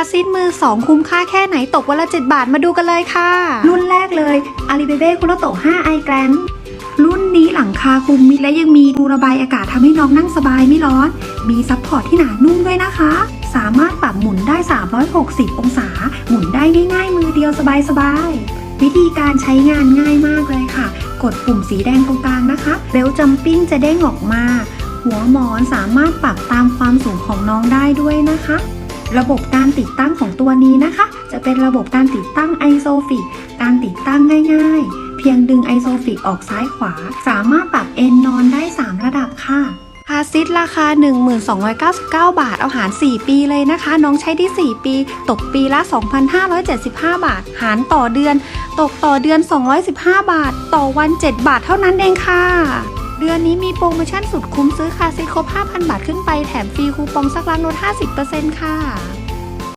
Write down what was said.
าซิทมือ 2 คุ้มค่าแค่ไหนตกวันละ 7 บาทมาดูกันเลยค่ะ รุ่นแรกเลยอาลีเบเบ้คุโรโตะ5ไอแกรนรุ่นนี้หลังคาคลุมมิดและยังมีรูระบายอากาศทำให้น้องนั่งสบายไม่ร้อน มีซัพพอร์ตที่หนานุ่มด้วยนะคะ สามารถปรับหมุนได้ 360 องศา หมุนได้ง่ายๆ มือเดียวสบายๆ วิธีการใช้งานง่ายมากเลยค่ะ กดปุ่มสีแดงตรงกลางนะคะเบลจัมปิ้งจะเด้งออกมา หัวหมอนสามารถปรับตามความสูงของน้องได้ด้วยนะคะ ระบบการติดตั้งของตัวนี้นะคะ จะเป็นระบบการติดตั้งไอโซฟิกการติดตั้งง่ายๆ เพียงดึงไอโซฟิกออกซ้ายขวา สามารถปรับเอนนอนได้ 3 ระดับค่ะพาซิตราคา 1299 บาท เอาหาร 4 ปีเลยนะคะ น้องใช้ได้ 4 ปี ตกปีละ 2,575 บาท หารต่อเดือน ตกต่อเดือน 215 บาท ต่อวัน 7 บาทเท่านั้นเองค่ะ เดือนนี้มีโปรโมชั่นสุดคุ้มซื้อคาซิตครบ 5,000 บาทขึ้นไปแถมฟรีคูปองสักล้างลด50%ค่ะ